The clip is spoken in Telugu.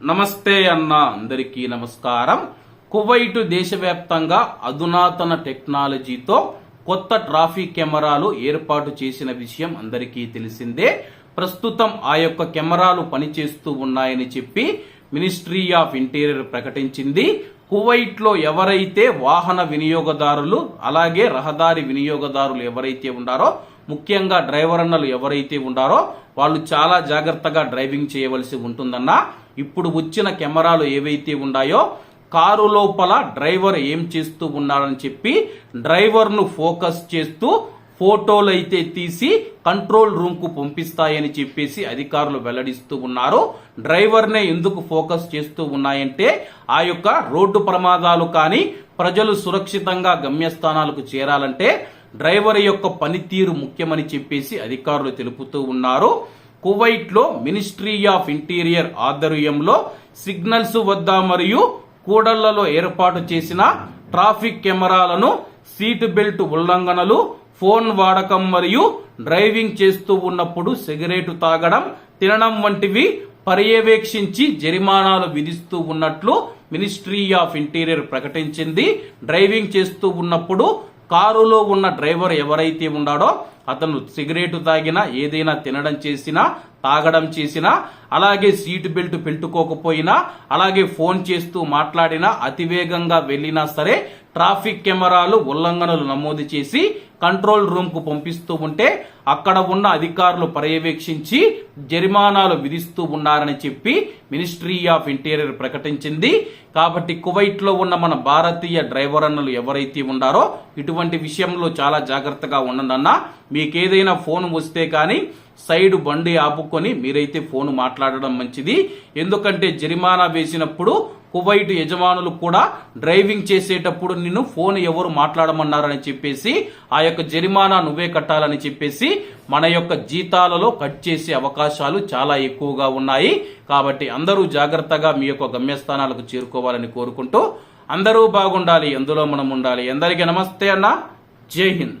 నమస్తే అన్న అందరికీ నమస్కారం. కువైటు దేశవ్యాప్తంగా అధునాతన టెక్నాలజీతో కొత్త ట్రాఫిక్ కెమెరాలు ఏర్పాటు చేసిన విషయం అందరికీ తెలిసిందే. ప్రస్తుతం ఆ యొక్క కెమెరాలు పనిచేస్తూ ఉన్నాయని చెప్పి మినిస్ట్రీ ఆఫ్ ఇంటీరియర్ ప్రకటించింది. కువైట్లో ఎవరైతే వాహన వినియోగదారులు అలాగే రహదారి వినియోగదారులు ఎవరైతే ఉన్నారో ముఖ్యంగా డ్రైవర్ అన్నలు ఎవరైతే ఉండారో వాళ్ళు చాలా జాగ్రత్తగా డ్రైవింగ్ చేయవలసి ఉంటుందన్న ఇప్పుడు వచ్చిన కెమెరాలు ఏవైతే ఉన్నాయో కారు లోపల డ్రైవర్ ఏం చేస్తూ ఉన్నాడని చెప్పి డ్రైవర్ను ఫోకస్ చేస్తూ ఫోటోలు అయితే తీసి కంట్రోల్ రూమ్కు పంపిస్తాయని చెప్పేసి అధికారులు వెల్లడిస్తూ ఉన్నారు. డ్రైవర్నే ఎందుకు ఫోకస్ చేస్తూ ఉన్నాయంటే ఆ యొక్క రోడ్డు ప్రమాదాలు కానీ ప్రజలు సురక్షితంగా గమ్యస్థానాలకు చేరాలంటే డ్రైవర్ యొక్క పనితీరు ముఖ్యమని చెప్పేసి అధికారులు తెలుపుతూ ఉన్నారు. కువైట్లో మినిస్ట్రీ ఆఫ్ ఇంటీరియర్ ఆధ్వర్యంలో సిగ్నల్స్ వద్ద మరియు కూడళ్ళలో ఏర్పాటు చేసిన ట్రాఫిక్ కెమెరాలను సీట్ బెల్ట్ ఉల్లంఘనలు ఫోన్ వాడకం మరియు డ్రైవింగ్ చేస్తూ ఉన్నప్పుడు సిగరెట్ తాగడం తినడం వంటివి పర్యవేక్షించి జరిమానాలు విధిస్తూ ఉన్నట్లు మినిస్ట్రీ ఆఫ్ ఇంటీరియర్ ప్రకటించింది. డ్రైవింగ్ చేస్తూ ఉన్నప్పుడు కారులో ఉన్న డ్రైవర్ ఎవరైతే ఉన్నాడో అతను సిగరెట్ తాగినా ఏదైనా తినడం చేసినా తాగడం చేసినా అలాగే సీట్ బెల్ట్ పెట్టుకోకపోయినా అలాగే ఫోన్ చేస్తూ మాట్లాడినా అతివేగంగా వెళ్ళినా సరే ట్రాఫిక్ కెమెరాలు ఉల్లంఘనలు నమోదు చేసి కంట్రోల్ రూమ్కు పంపిస్తూ ఉంటే అక్కడ ఉన్న అధికారులు పర్యవేక్షించి జరిమానాలు విధిస్తూ ఉన్నారని చెప్పి మినిస్ట్రీ ఆఫ్ ఇంటీరియర్ ప్రకటించింది. కాబట్టి కువైట్లో ఉన్న మన భారతీయ డ్రైవర్ అన్నలు ఎవరైతే ఉన్నారో ఇటువంటి విషయంలో చాలా జాగ్రత్తగా ఉండండి మీకేదైనా ఫోన్ వస్తే కానీ సైడ్ బండి ఆపుకొని మీరైతే ఫోన్ మాట్లాడడం మంచిది. ఎందుకంటే జరిమానా వేసినప్పుడు కువైట్ యజమానులు కూడా డ్రైవింగ్ చేసేటప్పుడు నిన్ను ఫోన్ ఎవరు మాట్లాడమన్నారని చెప్పేసి ఆ యొక్క జరిమానా నువ్వే కట్టాలని చెప్పేసి మన యొక్క జీతాలలో కట్ చేసే అవకాశాలు చాలా ఎక్కువగా ఉన్నాయి. కాబట్టి అందరూ జాగ్రత్తగా మీ యొక్క గమ్యస్థానాలకు చేరుకోవాలని కోరుకుంటూ అందరూ బాగుండాలి ఎందులో మనం ఉండాలి. అందరికీ నమస్తే అన్న. జై హింద్.